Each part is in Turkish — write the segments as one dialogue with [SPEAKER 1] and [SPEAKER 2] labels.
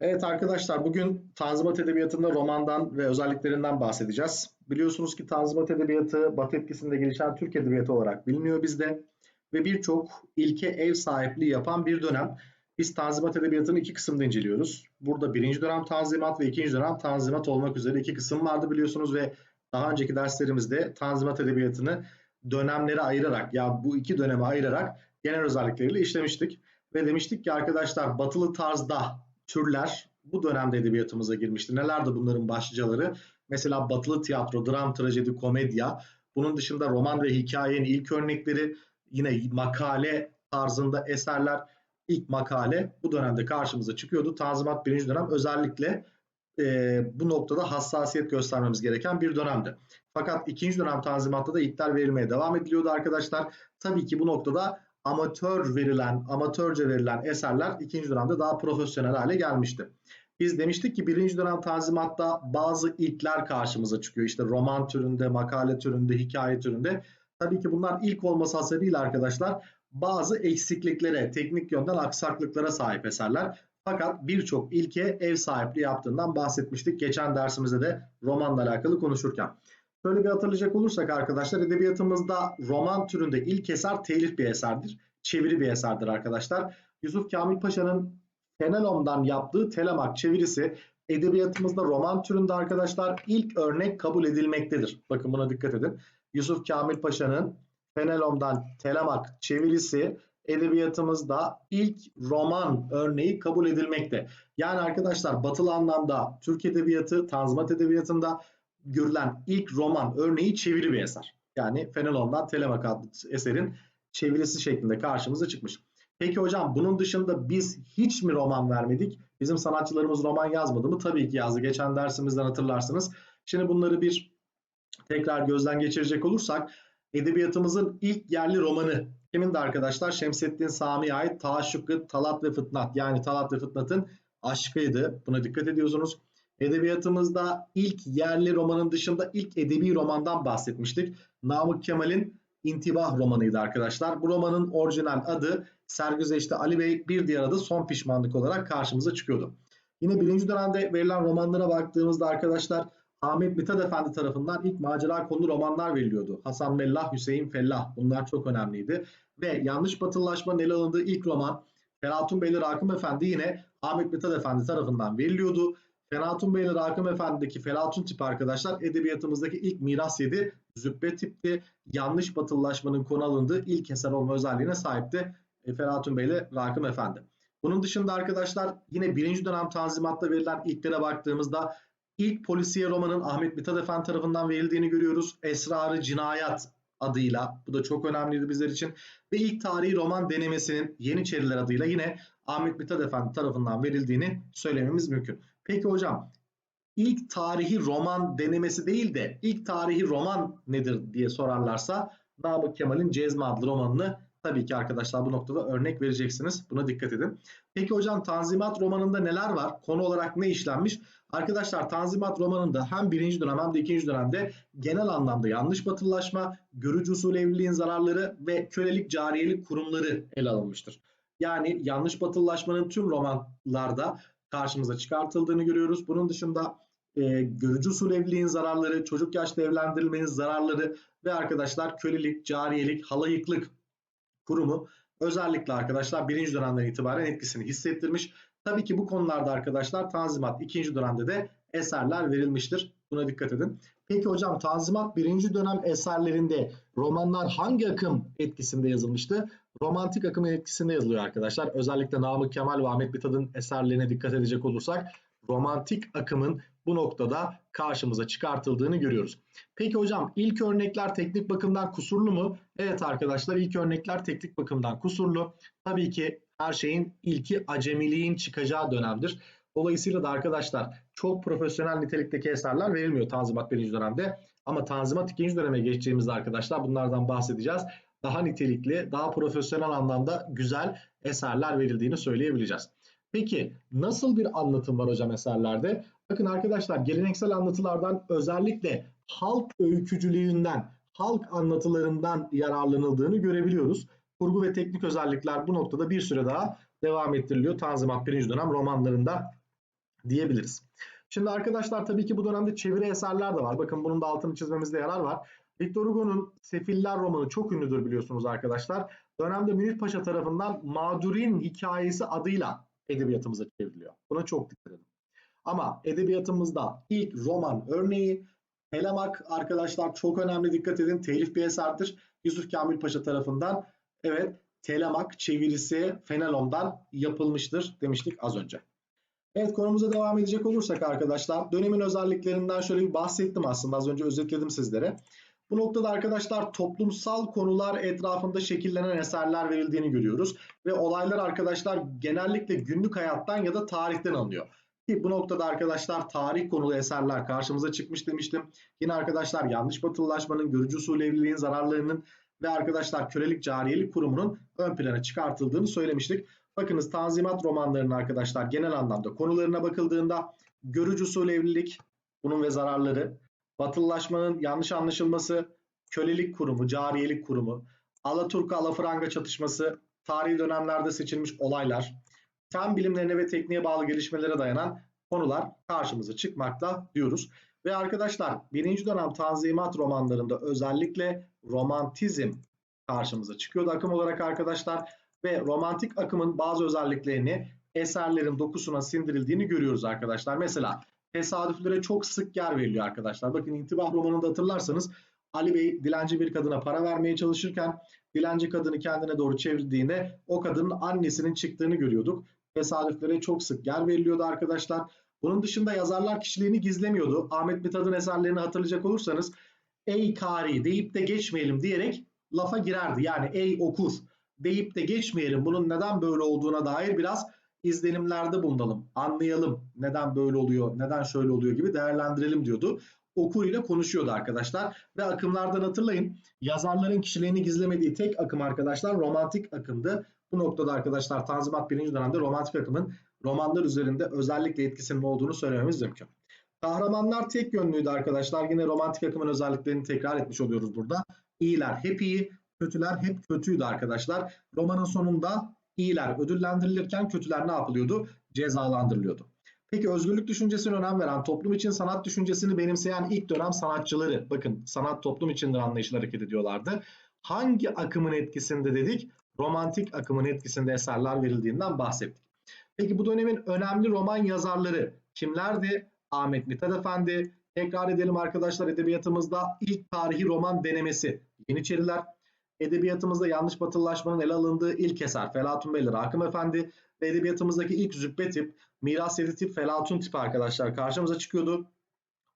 [SPEAKER 1] Evet arkadaşlar bugün Tanzimat Edebiyatı'nda romandan ve özelliklerinden bahsedeceğiz. Biliyorsunuz ki Tanzimat Edebiyatı Batı etkisinde gelişen Türk Edebiyatı olarak biliniyor bizde ve birçok ilke ev sahipliği yapan bir dönem. Biz Tanzimat Edebiyatı'nı iki kısımda inceliyoruz. Burada birinci dönem Tanzimat ve ikinci dönem Tanzimat olmak üzere iki kısım vardı biliyorsunuz ve daha önceki derslerimizde Tanzimat Edebiyatı'nı dönemlere ayırarak ya bu iki döneme ayırarak genel özellikleriyle işlemiştik. Ve demiştik ki arkadaşlar batılı tarzda türler bu dönemde edebiyatımıza girmişti. Nelerdi bunların başlıcaları? Mesela batılı tiyatro, dram, trajedi, komedya. Bunun dışında roman ve hikayenin ilk örnekleri yine makale tarzında eserler ilk makale bu dönemde karşımıza çıkıyordu. Tanzimat birinci dönem özellikle e, bu noktada hassasiyet göstermemiz gereken bir dönemdi. Fakat ikinci dönem Tanzimat'ta da ilkler verilmeye devam ediliyordu arkadaşlar. Tabii ki bu noktada amatör verilen, amatörce verilen eserler ikinci dönemde daha profesyonel hale gelmişti. Biz demiştik ki birinci dönem tanzimatta bazı ilkler karşımıza çıkıyor. İşte roman türünde, makale türünde, hikaye türünde. Tabii ki bunlar ilk olması hasebiyle arkadaşlar bazı eksikliklere, teknik yönden aksaklıklara sahip eserler. Fakat birçok ilke ev sahipliği yaptığından bahsetmiştik. Geçen dersimizde de romanla alakalı konuşurken. Şöyle bir hatırlayacak olursak arkadaşlar edebiyatımızda roman türünde ilk eser telif bir eserdir. Çeviri bir eserdir arkadaşlar. Yusuf Kamil Paşa'nın Fenelon'dan yaptığı Telemak çevirisi edebiyatımızda roman türünde arkadaşlar ilk örnek kabul edilmektedir. Bakın buna dikkat edin. Yusuf Kamil Paşa'nın Fenelon'dan Telemak çevirisi edebiyatımızda ilk roman örneği kabul edilmekte. Yani arkadaşlar batılı anlamda Türk edebiyatı, Tanzimat edebiyatında görülen ilk roman örneği çeviri bir eser. Yani Fenelon'dan Telemak adlı eserin çevirisi şeklinde karşımıza çıkmış. Peki hocam bunun dışında biz hiç mi roman vermedik? Bizim sanatçılarımız roman yazmadı mı? Tabii ki yazdı. Geçen dersimizden hatırlarsınız. Şimdi bunları bir tekrar gözden geçirecek olursak edebiyatımızın ilk yerli romanı kimin de arkadaşlar? Şemsettin Sami'ye ait Taşşukı Talat ve Fıtnat. Yani Talat ve Fıtnat'ın aşkıydı. Buna dikkat ediyorsunuz. Edebiyatımızda ilk yerli romanın dışında ilk edebi romandan bahsetmiştik. Namık Kemal'in İntibah romanıydı arkadaşlar. Bu romanın orijinal adı Sergüzeş'te Ali Bey bir diğer adı Son Pişmanlık olarak karşımıza çıkıyordu. Yine birinci dönemde verilen romanlara baktığımızda arkadaşlar Ahmet Mithat Efendi tarafından ilk macera konu romanlar veriliyordu. Hasan Mellah, Hüseyin Fellah bunlar çok önemliydi. Ve yanlış batılılaşmanın ele alındığı ilk roman Ferhatun Beyli Rakım Efendi yine Ahmet Mithat Efendi tarafından veriliyordu. Ferhatun Beyli Rakım Efendi'deki Ferhatun tipi arkadaşlar edebiyatımızdaki ilk miras yedi. Züppe tipti. Yanlış batılılaşmanın konu alındığı ilk eser olma özelliğine sahipti. E, Ferhatun Beyli Rakım Efendi. Bunun dışında arkadaşlar yine birinci dönem tanzimatta verilen ilklere baktığımızda ilk polisiye romanın Ahmet Mithat Efendi tarafından verildiğini görüyoruz. Esrarı Cinayet adıyla. Bu da çok önemliydi bizler için. Ve ilk tarihi roman denemesinin Yeniçeriler adıyla yine Ahmet Mithat Efendi tarafından verildiğini söylememiz mümkün. Peki hocam ilk tarihi roman denemesi değil de ilk tarihi roman nedir diye sorarlarsa Namık Kemal'in Cezmi adlı romanını tabii ki arkadaşlar bu noktada örnek vereceksiniz. Buna dikkat edin. Peki hocam Tanzimat romanında neler var? Konu olarak ne işlenmiş? Arkadaşlar Tanzimat romanında hem birinci dönem hem de ikinci dönemde genel anlamda yanlış batılılaşma, görücü usul evliliğin zararları ve kölelik cariyelik kurumları ele alınmıştır. Yani yanlış batılılaşmanın tüm romanlarda karşımıza çıkartıldığını görüyoruz. Bunun dışında e, görücü usul evliliğin zararları, çocuk yaşta evlendirilmenin zararları ve arkadaşlar kölelik, cariyelik, halayıklık kurumu özellikle arkadaşlar birinci dönemden itibaren etkisini hissettirmiş. Tabii ki bu konularda arkadaşlar Tanzimat ikinci dönemde de eserler verilmiştir. Buna dikkat edin. Peki hocam Tanzimat birinci dönem eserlerinde romanlar hangi akım etkisinde yazılmıştı? Romantik akımın etkisinde yazılıyor arkadaşlar. Özellikle Namık Kemal ve Ahmet Mithat'ın eserlerine dikkat edecek olursak romantik akımın bu noktada karşımıza çıkartıldığını görüyoruz. Peki hocam ilk örnekler teknik bakımdan kusurlu mu? Evet arkadaşlar ilk örnekler teknik bakımdan kusurlu. Tabii ki her şeyin ilki acemiliğin çıkacağı dönemdir. Dolayısıyla da arkadaşlar çok profesyonel nitelikteki eserler verilmiyor Tanzimat birinci dönemde. Ama Tanzimat ikinci döneme geçtiğimizde arkadaşlar bunlardan bahsedeceğiz. Daha nitelikli, daha profesyonel anlamda güzel eserler verildiğini söyleyebileceğiz. Peki nasıl bir anlatım var hocam eserlerde? Bakın arkadaşlar geleneksel anlatılardan özellikle halk öykücülüğünden, halk anlatılarından yararlanıldığını görebiliyoruz. Kurgu ve teknik özellikler bu noktada bir süre daha devam ettiriliyor. Tanzimat birinci dönem romanlarında diyebiliriz. Şimdi arkadaşlar tabii ki bu dönemde çeviri eserler de var. Bakın bunun da altını çizmemizde yarar var. Victor Hugo'nun Sefiller romanı çok ünlüdür biliyorsunuz arkadaşlar. Dönemde Münir Paşa tarafından Mağdur'in hikayesi adıyla edebiyatımıza çevriliyor. Buna çok dikkat edin. Ama edebiyatımızda ilk roman örneği Telemak arkadaşlar çok önemli dikkat edin. Telif bir eserdir. Yusuf Kamil Paşa tarafından evet Telemak çevirisi Fenelon'dan yapılmıştır demiştik az önce. Evet konumuza devam edecek olursak arkadaşlar dönemin özelliklerinden şöyle bir bahsettim aslında az önce özetledim sizlere. Bu noktada arkadaşlar toplumsal konular etrafında şekillenen eserler verildiğini görüyoruz. Ve olaylar arkadaşlar genellikle günlük hayattan ya da tarihten alınıyor. Ki bu noktada arkadaşlar tarih konulu eserler karşımıza çıkmış demiştim. Yine arkadaşlar yanlış batılılaşmanın, görücü usulü evliliğin zararlarının ve arkadaşlar kölelik cariyelik kurumunun ön plana çıkartıldığını söylemiştik. Bakınız Tanzimat romanlarının arkadaşlar genel anlamda konularına bakıldığında görücü usulü evlilik bunun ve zararları, batılılaşmanın yanlış anlaşılması, kölelik kurumu, cariyelik kurumu, Alaturka Alafranga çatışması, tarihi dönemlerde seçilmiş olaylar, fen bilimlerine ve tekniğe bağlı gelişmelere dayanan konular karşımıza çıkmakta diyoruz. Ve arkadaşlar birinci dönem Tanzimat romanlarında özellikle romantizm karşımıza çıkıyordu akım olarak arkadaşlar ve romantik akımın bazı özelliklerini eserlerin dokusuna sindirildiğini görüyoruz arkadaşlar. Mesela tesadüflere çok sık yer veriliyor arkadaşlar. Bakın intibah romanında hatırlarsanız Ali Bey dilenci bir kadına para vermeye çalışırken dilenci kadını kendine doğru çevirdiğinde o kadının annesinin çıktığını görüyorduk. Tesadüflere çok sık yer veriliyordu arkadaşlar. Bunun dışında yazarlar kişiliğini gizlemiyordu. Ahmet Mithat'ın eserlerini hatırlayacak olursanız ey kari deyip de geçmeyelim diyerek lafa girerdi. Yani ey okur deyip de geçmeyelim. Bunun neden böyle olduğuna dair biraz izlenimlerde bulunalım. Anlayalım neden böyle oluyor, neden şöyle oluyor gibi değerlendirelim diyordu. Okur ile konuşuyordu arkadaşlar. Ve akımlardan hatırlayın yazarların kişiliğini gizlemediği tek akım arkadaşlar romantik akımdı. Bu noktada arkadaşlar Tanzimat 1. dönemde romantik akımın romanlar üzerinde özellikle etkisinin olduğunu söylememiz mümkün. Kahramanlar tek yönlüydü arkadaşlar. Yine romantik akımın özelliklerini tekrar etmiş oluyoruz burada. İyiler hep iyi, kötüler hep kötüydü arkadaşlar. Romanın sonunda iyiler ödüllendirilirken kötüler ne yapılıyordu? Cezalandırılıyordu. Peki özgürlük düşüncesine önem veren, toplum için sanat düşüncesini benimseyen ilk dönem sanatçıları, bakın sanat toplum içindir anlayışla hareket ediyorlardı. Hangi akımın etkisinde dedik? Romantik akımın etkisinde eserler verildiğinden bahsettik. Peki bu dönemin önemli roman yazarları kimlerdi? Ahmet Mithat Efendi. Tekrar edelim arkadaşlar edebiyatımızda ilk tarihi roman denemesi Yeniçeriler. Edebiyatımızda yanlış batılılaşmanın ele alındığı ilk eser Felatun Beyli Rakım Efendi ve edebiyatımızdaki ilk züppe tip, miras yedi tip, Felatun tipi arkadaşlar karşımıza çıkıyordu.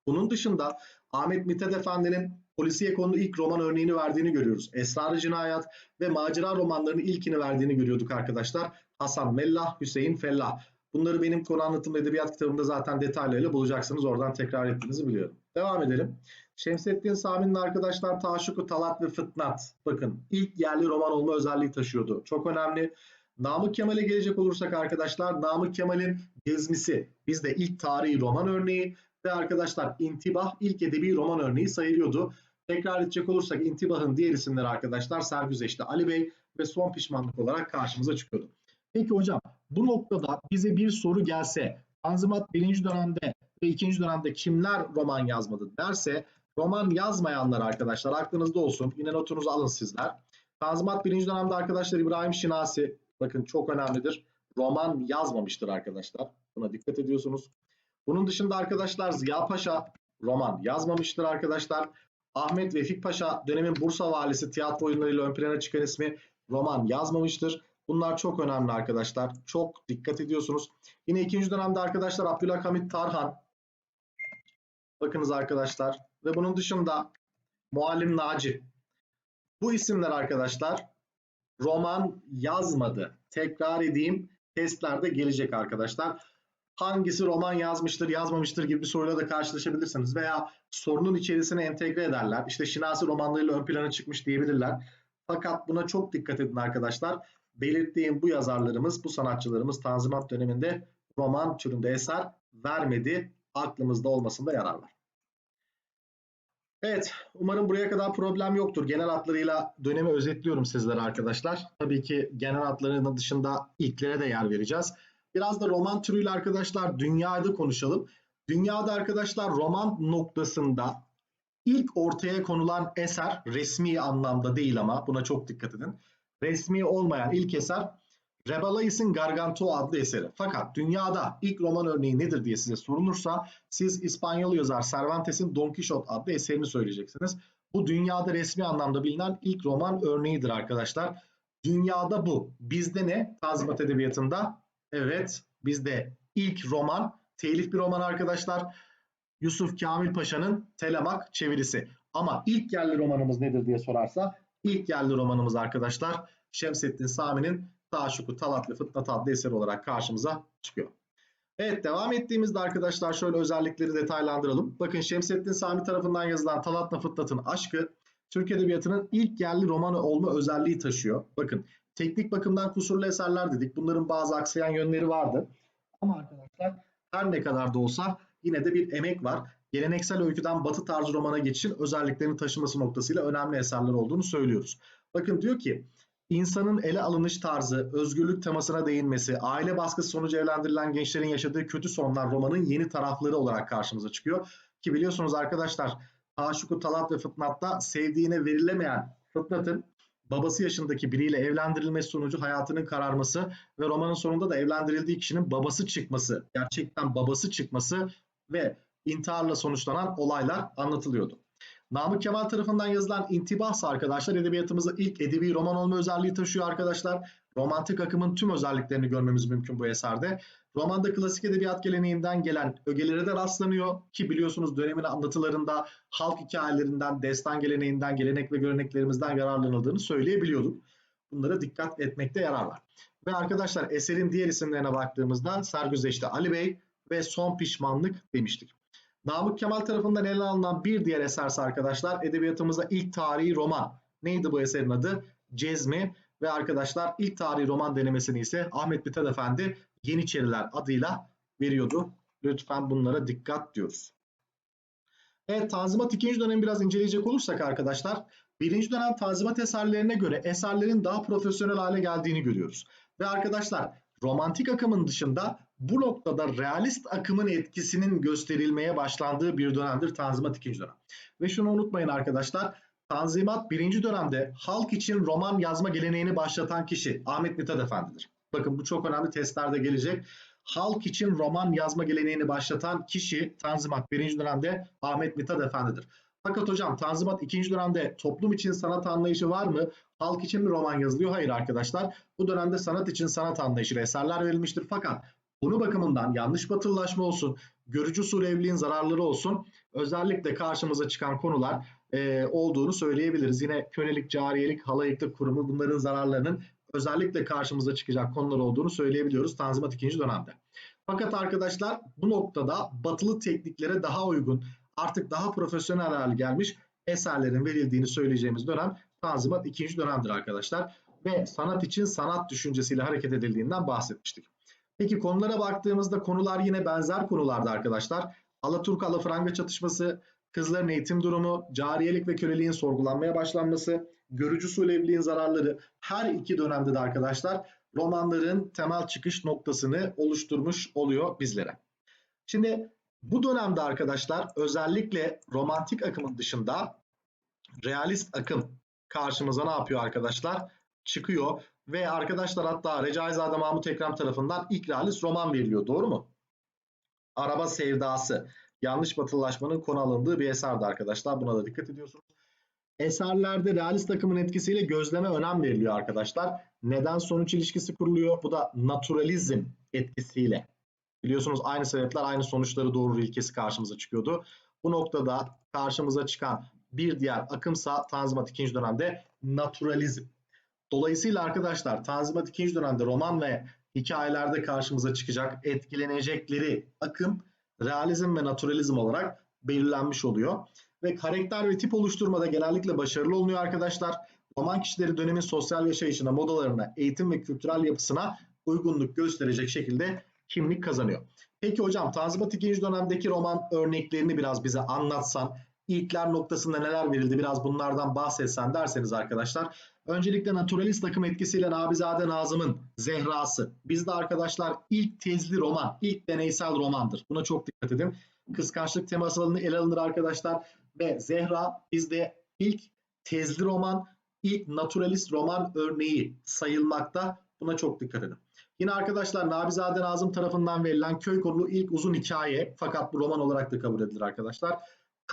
[SPEAKER 1] Bunun dışında Ahmet Mithat Efendi'nin polisiye konulu ilk roman örneğini verdiğini görüyoruz. Esrar-ı Cinayet ve macera romanlarının ilkini verdiğini görüyorduk arkadaşlar. Hasan Mellah, Hüseyin Fellah. Bunları benim konu anlatım edebiyat kitabımda zaten detaylarıyla bulacaksınız. Oradan tekrar ettiğinizi biliyorum. Devam edelim. Şemsettin Sami'nin arkadaşlar Taşuku, Talat ve Fıtnat. Bakın ilk yerli roman olma özelliği taşıyordu. Çok önemli. Namık Kemal'e gelecek olursak arkadaşlar Namık Kemal'in Gezmisi bizde ilk tarihi roman örneği ve arkadaşlar İntibah ilk edebi roman örneği sayılıyordu. Tekrar edecek olursak İntibah'ın diğer isimleri arkadaşlar Sergüzeş'te Ali Bey ve Son Pişmanlık olarak karşımıza çıkıyordu. Peki hocam bu noktada bize bir soru gelse Tanzimat birinci dönemde ve ikinci dönemde kimler roman yazmadı derse roman yazmayanlar arkadaşlar aklınızda olsun. Yine notunuzu alın sizler. Tanzimat birinci dönemde arkadaşlar İbrahim Şinasi bakın çok önemlidir. Roman yazmamıştır arkadaşlar. Buna dikkat ediyorsunuz. Bunun dışında arkadaşlar Ziya Paşa roman yazmamıştır arkadaşlar. Ahmet Vefik Paşa dönemin Bursa valisi tiyatro oyunlarıyla ön plana çıkan ismi roman yazmamıştır. Bunlar çok önemli arkadaşlar. Çok dikkat ediyorsunuz. Yine ikinci dönemde arkadaşlar Abdülhamit Tarhan. Bakınız arkadaşlar. Ve bunun dışında Muallim Naci. Bu isimler arkadaşlar roman yazmadı. Tekrar edeyim. Testlerde gelecek arkadaşlar. Hangisi roman yazmıştır, yazmamıştır gibi bir soruyla da karşılaşabilirsiniz. Veya sorunun içerisine entegre ederler. İşte Şinasi romanlarıyla ön plana çıkmış diyebilirler. Fakat buna çok dikkat edin arkadaşlar belirttiğim bu yazarlarımız, bu sanatçılarımız Tanzimat döneminde roman türünde eser vermedi. Aklımızda olmasında yarar var. Evet, umarım buraya kadar problem yoktur. Genel hatlarıyla dönemi özetliyorum sizlere arkadaşlar. Tabii ki genel hatlarının dışında ilklere de yer vereceğiz. Biraz da roman türüyle arkadaşlar dünyada konuşalım. Dünyada arkadaşlar roman noktasında ilk ortaya konulan eser resmi anlamda değil ama buna çok dikkat edin. Resmi olmayan ilk eser Rabelais'in Gargantua adlı eseri. Fakat dünyada ilk roman örneği nedir diye size sorulursa siz İspanyol yazar Cervantes'in Don Quixote adlı eserini söyleyeceksiniz. Bu dünyada resmi anlamda bilinen ilk roman örneğidir arkadaşlar. Dünyada bu. Bizde ne? Tanzimat Edebiyatı'nda. Evet bizde ilk roman, telif bir roman arkadaşlar. Yusuf Kamil Paşa'nın Telemak çevirisi. Ama ilk yerli romanımız nedir diye sorarsa ilk yerli romanımız arkadaşlar Şemsettin Sami'nin Taşuku Talat ve Fıtnat adlı eseri olarak karşımıza çıkıyor. Evet devam ettiğimizde arkadaşlar şöyle özellikleri detaylandıralım. Bakın Şemsettin Sami tarafından yazılan Talat'la Fıtnat'ın aşkı Türk Edebiyatı'nın ilk yerli romanı olma özelliği taşıyor. Bakın teknik bakımdan kusurlu eserler dedik. Bunların bazı aksayan yönleri vardı. Ama arkadaşlar her ne kadar da olsa yine de bir emek var. Geleneksel öyküden batı tarzı romana geçişin özelliklerini taşıması noktasıyla önemli eserler olduğunu söylüyoruz. Bakın diyor ki insanın ele alınış tarzı, özgürlük temasına değinmesi, aile baskısı sonucu evlendirilen gençlerin yaşadığı kötü sonlar romanın yeni tarafları olarak karşımıza çıkıyor. Ki biliyorsunuz arkadaşlar Aşıkı Talat ve Fıtnat'ta sevdiğine verilemeyen Fıtnat'ın babası yaşındaki biriyle evlendirilmesi sonucu hayatının kararması ve romanın sonunda da evlendirildiği kişinin babası çıkması, gerçekten babası çıkması ve intiharla sonuçlanan olaylar anlatılıyordu. Namık Kemal tarafından yazılan İntibahs arkadaşlar edebiyatımızda ilk edebi roman olma özelliği taşıyor arkadaşlar. Romantik akımın tüm özelliklerini görmemiz mümkün bu eserde. Romanda klasik edebiyat geleneğinden gelen ögelere de rastlanıyor ki biliyorsunuz dönemin anlatılarında halk hikayelerinden, destan geleneğinden, gelenek ve göreneklerimizden yararlanıldığını söyleyebiliyorduk. Bunlara dikkat etmekte yarar var. Ve arkadaşlar eserin diğer isimlerine baktığımızda Sergüzeş'te Ali Bey ve Son Pişmanlık demiştik. Namık Kemal tarafından ele alınan bir diğer eserse arkadaşlar edebiyatımızda ilk tarihi roman. Neydi bu eserin adı? Cezmi ve arkadaşlar ilk tarihi roman denemesini ise Ahmet Mithat Efendi Yeniçeriler adıyla veriyordu. Lütfen bunlara dikkat diyoruz. Evet Tanzimat 2. dönem biraz inceleyecek olursak arkadaşlar birinci dönem Tanzimat eserlerine göre eserlerin daha profesyonel hale geldiğini görüyoruz. Ve arkadaşlar romantik akımın dışında bu noktada realist akımın etkisinin gösterilmeye başlandığı bir dönemdir Tanzimat 2. dönem. Ve şunu unutmayın arkadaşlar Tanzimat 1. dönemde halk için roman yazma geleneğini başlatan kişi Ahmet Mithat Efendi'dir. Bakın bu çok önemli testlerde gelecek. Halk için roman yazma geleneğini başlatan kişi Tanzimat 1. dönemde Ahmet Mithat Efendi'dir. Fakat hocam Tanzimat 2. dönemde toplum için sanat anlayışı var mı? Halk için mi roman yazılıyor? Hayır arkadaşlar. Bu dönemde sanat için sanat anlayışı eserler verilmiştir. Fakat bunu bakımından yanlış batılılaşma olsun, görücü usul zararları olsun özellikle karşımıza çıkan konular e, olduğunu söyleyebiliriz. Yine kölelik, cariyelik, halayıklık kurumu bunların zararlarının özellikle karşımıza çıkacak konular olduğunu söyleyebiliyoruz Tanzimat 2. dönemde. Fakat arkadaşlar bu noktada batılı tekniklere daha uygun artık daha profesyonel hale gelmiş eserlerin verildiğini söyleyeceğimiz dönem Tanzimat 2. dönemdir arkadaşlar. Ve sanat için sanat düşüncesiyle hareket edildiğinden bahsetmiştik. Peki konulara baktığımızda konular yine benzer konularda arkadaşlar. Alaturk Alafranga çatışması, kızların eğitim durumu, cariyelik ve köleliğin sorgulanmaya başlanması, görücü usul evliliğin zararları her iki dönemde de arkadaşlar romanların temel çıkış noktasını oluşturmuş oluyor bizlere. Şimdi bu dönemde arkadaşlar özellikle romantik akımın dışında realist akım karşımıza ne yapıyor arkadaşlar? Çıkıyor ve arkadaşlar hatta Recaizade Mahmut Ekrem tarafından ilk realist roman veriliyor. Doğru mu? Araba Sevdası. Yanlış batılılaşmanın konu alındığı bir eserdi arkadaşlar. Buna da dikkat ediyorsunuz. Eserlerde realist akımın etkisiyle gözleme önem veriliyor arkadaşlar. Neden sonuç ilişkisi kuruluyor? Bu da naturalizm etkisiyle. Biliyorsunuz aynı sebepler aynı sonuçları doğurur ilkesi karşımıza çıkıyordu. Bu noktada karşımıza çıkan bir diğer akımsa Tanzimat 2. dönemde naturalizm. Dolayısıyla arkadaşlar Tanzimat 2. dönemde roman ve hikayelerde karşımıza çıkacak etkilenecekleri akım realizm ve naturalizm olarak belirlenmiş oluyor. Ve karakter ve tip oluşturmada genellikle başarılı oluyor arkadaşlar. Roman kişileri dönemin sosyal yaşayışına, modalarına, eğitim ve kültürel yapısına uygunluk gösterecek şekilde kimlik kazanıyor. Peki hocam Tanzimat 2. dönemdeki roman örneklerini biraz bize anlatsan ilkler noktasında neler verildi biraz bunlardan bahsetsen derseniz arkadaşlar. Öncelikle naturalist akım etkisiyle Nabizade Nazım'ın Zehra'sı. Bizde arkadaşlar ilk tezli roman, ilk deneysel romandır. Buna çok dikkat edin. Kıskançlık teması alanı ele alınır arkadaşlar. Ve Zehra bizde ilk tezli roman, ilk naturalist roman örneği sayılmakta. Buna çok dikkat edin. Yine arkadaşlar Nabizade Nazım tarafından verilen köy konulu ilk uzun hikaye fakat bu roman olarak da kabul edilir arkadaşlar.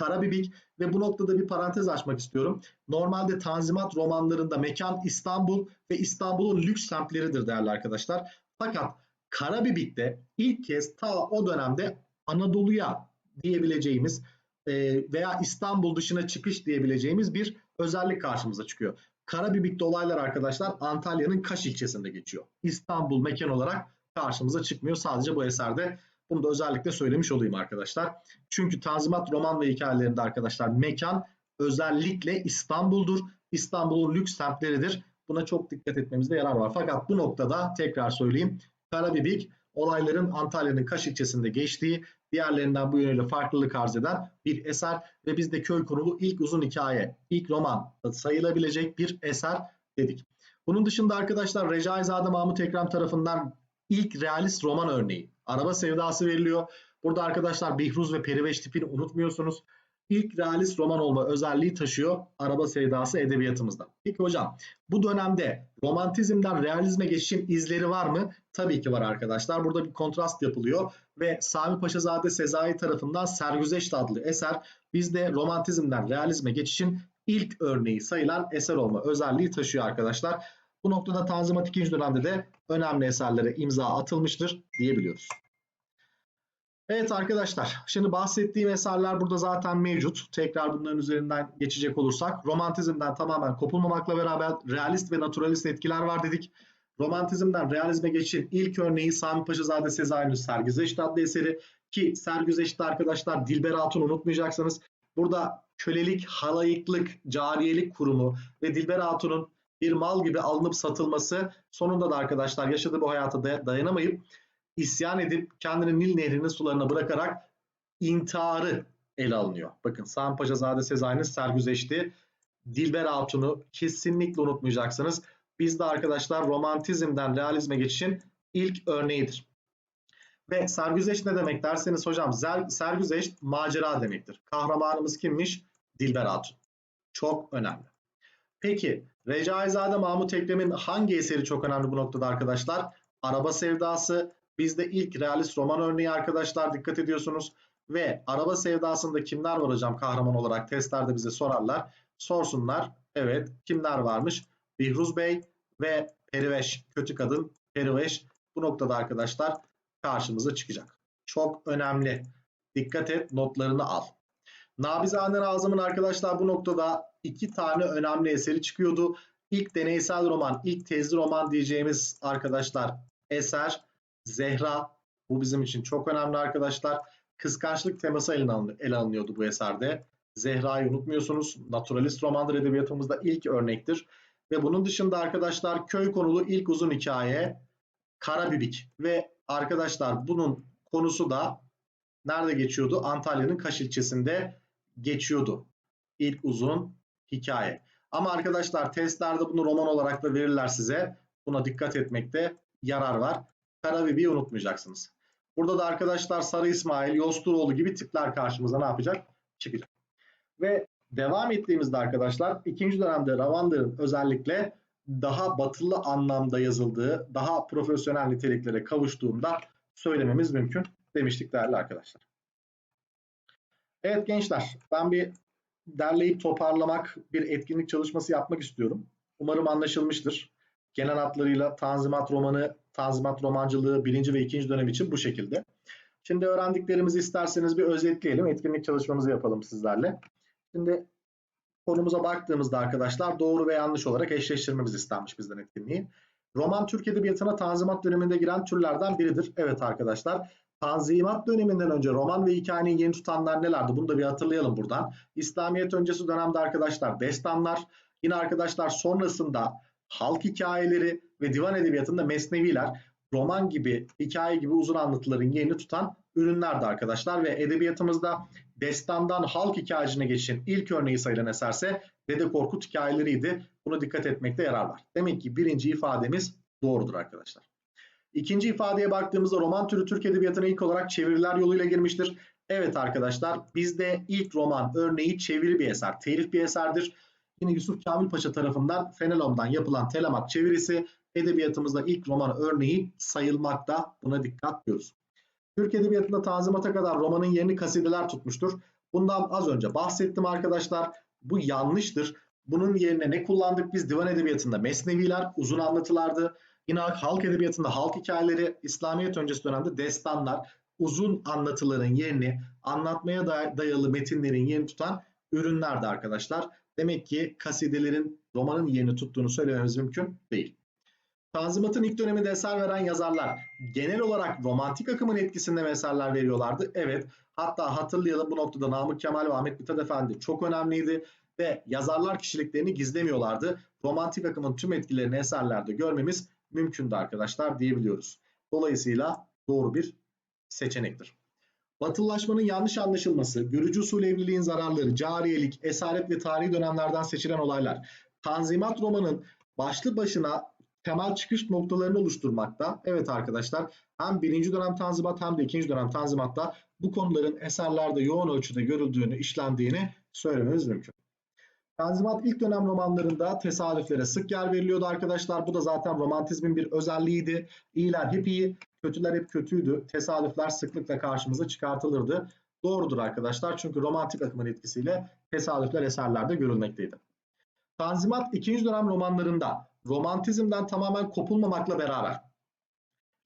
[SPEAKER 1] Karabibik ve bu noktada bir parantez açmak istiyorum. Normalde Tanzimat romanlarında mekan İstanbul ve İstanbul'un lüks semtleridir değerli arkadaşlar. Fakat Karabibik'te ilk kez ta o dönemde Anadolu'ya diyebileceğimiz e, veya İstanbul dışına çıkış diyebileceğimiz bir özellik karşımıza çıkıyor. Karabibik'te olaylar arkadaşlar Antalya'nın Kaş ilçesinde geçiyor. İstanbul mekan olarak karşımıza çıkmıyor. Sadece bu eserde bunu da özellikle söylemiş olayım arkadaşlar. Çünkü Tanzimat roman ve hikayelerinde arkadaşlar mekan özellikle İstanbul'dur. İstanbul'un lüks semtleridir. Buna çok dikkat etmemizde yarar var. Fakat bu noktada tekrar söyleyeyim. Karabibik olayların Antalya'nın Kaş ilçesinde geçtiği diğerlerinden bu yönüyle farklılık arz eden bir eser ve bizde köy konulu ilk uzun hikaye, ilk roman sayılabilecek bir eser dedik. Bunun dışında arkadaşlar Recaizade Mahmut Ekrem tarafından ilk realist roman örneği Araba Sevdası veriliyor. Burada arkadaşlar Bihruz ve Periveş tipini unutmuyorsunuz. İlk realist roman olma özelliği taşıyor Araba Sevdası edebiyatımızda. Peki hocam bu dönemde romantizmden realizme geçişin izleri var mı? Tabii ki var arkadaşlar. Burada bir kontrast yapılıyor ve Sami Paşazade Sezai tarafından Sergüzeşt adlı eser bizde romantizmden realizme geçişin ilk örneği sayılan eser olma özelliği taşıyor arkadaşlar. Bu noktada Tanzimat 2. dönemde de önemli eserlere imza atılmıştır diyebiliyoruz. Evet arkadaşlar, şimdi bahsettiğim eserler burada zaten mevcut. Tekrar bunların üzerinden geçecek olursak, romantizmden tamamen kopulmamakla beraber realist ve naturalist etkiler var dedik. Romantizmden realizme geçin ilk örneği Sami Paşazade Sezai'nin Sergüzeşt adlı eseri ki Sergüzeşt'te arkadaşlar Dilber Hatun unutmayacaksınız. Burada kölelik, halayıklık, cariyelik kurumu ve Dilber Hatun'un bir mal gibi alınıp satılması sonunda da arkadaşlar yaşadığı bu hayata dayanamayıp isyan edip kendini Nil Nehri'nin sularına bırakarak intiharı ele alınıyor. Bakın Sami Paşazade Sezai'nin sergüzeşti. Dilber Hatun'u kesinlikle unutmayacaksınız. Bizde arkadaşlar romantizmden realizme geçişin ilk örneğidir. Ve sergüzeşt ne demek derseniz hocam sergüzeşt macera demektir. Kahramanımız kimmiş? Dilber Hatun. Çok önemli. Peki Recaizade Mahmut Ekrem'in hangi eseri çok önemli bu noktada arkadaşlar? Araba Sevdası bizde ilk realist roman örneği arkadaşlar dikkat ediyorsunuz. Ve Araba Sevdası'nda kimler var hocam kahraman olarak testlerde bize sorarlar. Sorsunlar. Evet kimler varmış? Bihruz Bey ve Periveş kötü kadın Periveş bu noktada arkadaşlar karşımıza çıkacak. Çok önemli. Dikkat et notlarını al. Nabizane Nazım'ın arkadaşlar bu noktada iki tane önemli eseri çıkıyordu. İlk deneysel roman, ilk tezli roman diyeceğimiz arkadaşlar eser Zehra. Bu bizim için çok önemli arkadaşlar. Kıskançlık teması ele alınıyordu bu eserde. Zehra'yı unutmuyorsunuz. Naturalist romandır edebiyatımızda ilk örnektir. Ve bunun dışında arkadaşlar köy konulu ilk uzun hikaye Karabibik. Ve arkadaşlar bunun konusu da nerede geçiyordu? Antalya'nın Kaş ilçesinde geçiyordu. İlk uzun hikaye. Ama arkadaşlar testlerde bunu roman olarak da verirler size. Buna dikkat etmekte yarar var. Karabibi'yi unutmayacaksınız. Burada da arkadaşlar Sarı İsmail, Yosturoğlu gibi tipler karşımıza ne yapacak? Çıkacak. Ve devam ettiğimizde arkadaşlar ikinci dönemde Ravandır'ın özellikle daha batılı anlamda yazıldığı, daha profesyonel niteliklere kavuştuğunda söylememiz mümkün demiştik değerli arkadaşlar. Evet gençler ben bir derleyip toparlamak bir etkinlik çalışması yapmak istiyorum. Umarım anlaşılmıştır. Genel hatlarıyla Tanzimat romanı, Tanzimat romancılığı birinci ve ikinci dönem için bu şekilde. Şimdi öğrendiklerimizi isterseniz bir özetleyelim. Etkinlik çalışmamızı yapalım sizlerle. Şimdi konumuza baktığımızda arkadaşlar doğru ve yanlış olarak eşleştirmemiz istenmiş bizden etkinliği. Roman Türk Edebiyatı'na Tanzimat döneminde giren türlerden biridir. Evet arkadaşlar. Tanzimat döneminden önce roman ve hikayenin yeni tutanlar nelerdi? Bunu da bir hatırlayalım buradan. İslamiyet öncesi dönemde arkadaşlar destanlar, yine arkadaşlar sonrasında halk hikayeleri ve divan edebiyatında mesneviler. roman gibi, hikaye gibi uzun anlatıların yerini tutan ürünlerdi arkadaşlar. Ve edebiyatımızda destandan halk hikayecine geçişin ilk örneği sayılan eserse Dede Korkut hikayeleriydi. Buna dikkat etmekte yarar var. Demek ki birinci ifademiz doğrudur arkadaşlar. İkinci ifadeye baktığımızda roman türü Türk Edebiyatı'na ilk olarak çeviriler yoluyla girmiştir. Evet arkadaşlar bizde ilk roman örneği çeviri bir eser, telif bir eserdir. Yine Yusuf Kamil Paşa tarafından Fenelon'dan yapılan Telemak çevirisi edebiyatımızda ilk roman örneği sayılmakta. Buna dikkat diyoruz. Türk Edebiyatı'nda Tanzimat'a kadar romanın yerini kasideler tutmuştur. Bundan az önce bahsettim arkadaşlar. Bu yanlıştır. Bunun yerine ne kullandık biz? Divan Edebiyatı'nda mesneviler, uzun anlatılardı. Yine halk edebiyatında halk hikayeleri, İslamiyet öncesi dönemde destanlar, uzun anlatıların yerini, anlatmaya dayalı metinlerin yerini tutan ürünlerdi arkadaşlar. Demek ki kasidelerin romanın yerini tuttuğunu söylememiz mümkün değil. Tanzimat'ın ilk döneminde eser veren yazarlar genel olarak romantik akımın etkisinde eserler veriyorlardı. Evet hatta hatırlayalım bu noktada Namık Kemal ve Ahmet Mithat Efendi çok önemliydi ve yazarlar kişiliklerini gizlemiyorlardı. Romantik akımın tüm etkilerini eserlerde görmemiz mümkündü arkadaşlar diyebiliyoruz. Dolayısıyla doğru bir seçenektir. Batılılaşmanın yanlış anlaşılması, görücü usul evliliğin zararları, cariyelik, esaret ve tarihi dönemlerden seçilen olaylar. Tanzimat romanın başlı başına temel çıkış noktalarını oluşturmakta. Evet arkadaşlar hem birinci dönem tanzimat hem de ikinci dönem tanzimatta bu konuların eserlerde yoğun ölçüde görüldüğünü, işlendiğini söylememiz mümkün. Tanzimat ilk dönem romanlarında tesadüflere sık yer veriliyordu arkadaşlar. Bu da zaten romantizmin bir özelliğiydi. İyiler hep iyi, kötüler hep kötüydü. Tesadüfler sıklıkla karşımıza çıkartılırdı. Doğrudur arkadaşlar çünkü romantik akımın etkisiyle tesadüfler eserlerde görülmekteydi. Tanzimat ikinci dönem romanlarında romantizmden tamamen kopulmamakla beraber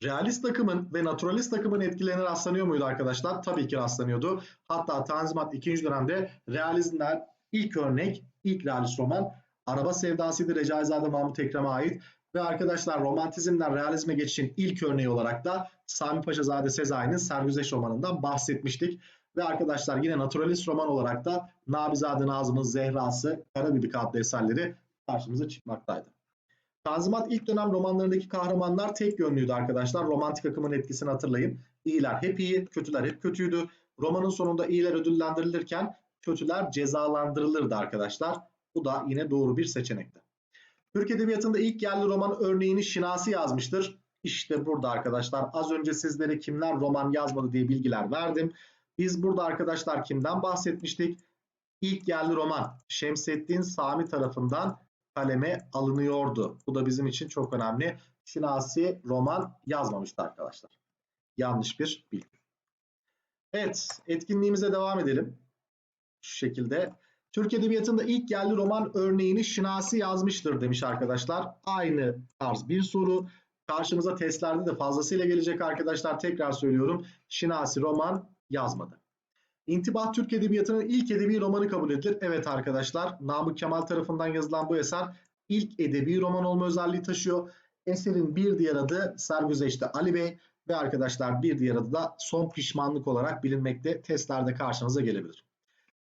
[SPEAKER 1] realist akımın ve naturalist akımın etkilerine rastlanıyor muydu arkadaşlar? Tabii ki rastlanıyordu. Hatta Tanzimat ikinci dönemde realizmden ilk örnek, ilk realist roman Araba Sevdası'ydı Recaizade Mahmut Ekrem'e ait. Ve arkadaşlar romantizmden realizme geçişin ilk örneği olarak da Sami Paşazade Sezai'nin Sergüzeş romanından bahsetmiştik. Ve arkadaşlar yine naturalist roman olarak da Nabizade Nazım'ın Zehra'sı, Karabibik adlı eserleri karşımıza çıkmaktaydı. Tanzimat ilk dönem romanlarındaki kahramanlar tek yönlüydü arkadaşlar. Romantik akımın etkisini hatırlayın. İyiler hep iyi, kötüler hep kötüydü. Romanın sonunda iyiler ödüllendirilirken kötüler cezalandırılırdı arkadaşlar. Bu da yine doğru bir seçenekti. Türk Edebiyatı'nda ilk yerli roman örneğini Şinasi yazmıştır. İşte burada arkadaşlar az önce sizlere kimler roman yazmadı diye bilgiler verdim. Biz burada arkadaşlar kimden bahsetmiştik? İlk yerli roman Şemsettin Sami tarafından kaleme alınıyordu. Bu da bizim için çok önemli. Şinasi roman yazmamıştı arkadaşlar. Yanlış bir bilgi. Evet, etkinliğimize devam edelim. Şu şekilde. Türk Edebiyatı'nda ilk yerli roman örneğini Şinasi yazmıştır demiş arkadaşlar. Aynı tarz bir soru. Karşımıza testlerde de fazlasıyla gelecek arkadaşlar. Tekrar söylüyorum. Şinasi roman yazmadı. İntibah Türk Edebiyatı'nın ilk edebi romanı kabul edilir. Evet arkadaşlar Namık Kemal tarafından yazılan bu eser ilk edebi roman olma özelliği taşıyor. Eserin bir diğer adı Sergüzeş'te Ali Bey ve arkadaşlar bir diğer adı da Son Pişmanlık olarak bilinmekte. Testlerde karşınıza gelebilir.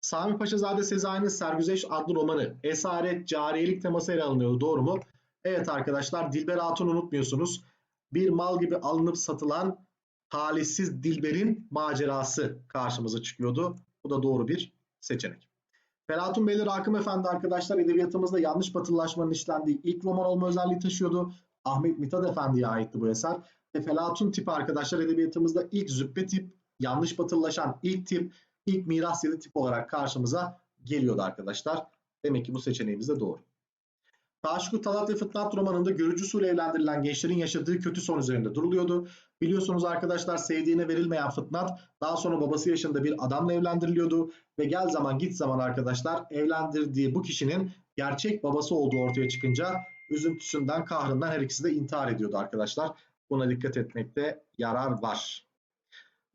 [SPEAKER 1] Sami Paşazade Sezai'nin Sergüzeş adlı romanı esaret, cariyelik teması ele alınıyordu. Doğru mu? Evet arkadaşlar Dilber Hatun unutmuyorsunuz. Bir mal gibi alınıp satılan talihsiz Dilber'in macerası karşımıza çıkıyordu. Bu da doğru bir seçenek. Felatun Beyler Hakim Efendi arkadaşlar edebiyatımızda yanlış batılılaşmanın işlendiği ilk roman olma özelliği taşıyordu. Ahmet Mithat Efendi'ye aitti bu eser. Ve Felatun tipi arkadaşlar edebiyatımızda ilk züppe tip, yanlış batılılaşan ilk tip, ilk miras yedi tip olarak karşımıza geliyordu arkadaşlar. Demek ki bu seçeneğimiz de doğru. Taşku Talat ve Fıtnat romanında görücü usulü evlendirilen gençlerin yaşadığı kötü son üzerinde duruluyordu. Biliyorsunuz arkadaşlar sevdiğine verilmeyen Fıtnat daha sonra babası yaşında bir adamla evlendiriliyordu. Ve gel zaman git zaman arkadaşlar evlendirdiği bu kişinin gerçek babası olduğu ortaya çıkınca üzüntüsünden kahrından her ikisi de intihar ediyordu arkadaşlar. Buna dikkat etmekte yarar var.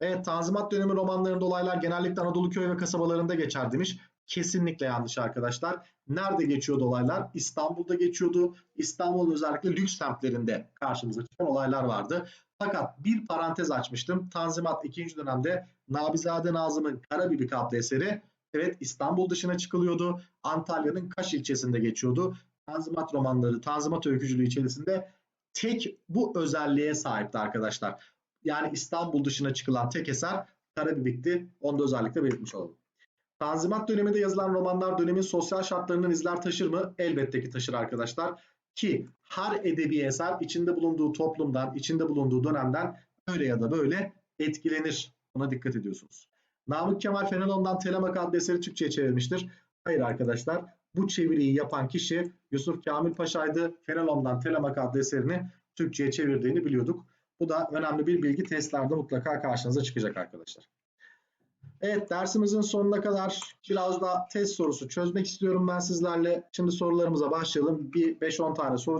[SPEAKER 1] Evet Tanzimat dönemi romanlarında olaylar genellikle Anadolu köy ve kasabalarında geçer demiş. Kesinlikle yanlış arkadaşlar. Nerede geçiyordu olaylar? İstanbul'da geçiyordu. İstanbul'un özellikle lüks semtlerinde karşımıza çıkan olaylar vardı. Fakat bir parantez açmıştım. Tanzimat 2. dönemde Nabizade Nazım'ın Karabibik adlı eseri evet İstanbul dışına çıkılıyordu. Antalya'nın Kaş ilçesinde geçiyordu. Tanzimat romanları, Tanzimat öykücülüğü içerisinde tek bu özelliğe sahipti arkadaşlar. Yani İstanbul dışına çıkılan tek eser Karabibik'ti. Onu da özellikle belirtmiş olalım. Tanzimat döneminde yazılan romanlar dönemin sosyal şartlarından izler taşır mı? Elbette ki taşır arkadaşlar. Ki her edebi eser içinde bulunduğu toplumdan, içinde bulunduğu dönemden öyle ya da böyle etkilenir. Buna dikkat ediyorsunuz. Namık Kemal Fenelon'dan Telemak adlı eseri Türkçe'ye çevirmiştir. Hayır arkadaşlar. Bu çeviriyi yapan kişi Yusuf Kamil Paşa'ydı. Fenelon'dan Telemak adlı eserini Türkçe'ye çevirdiğini biliyorduk. Bu da önemli bir bilgi testlerde mutlaka karşınıza çıkacak arkadaşlar. Evet dersimizin sonuna kadar biraz da test sorusu çözmek istiyorum ben sizlerle. Şimdi sorularımıza başlayalım. Bir 5-10 tane soru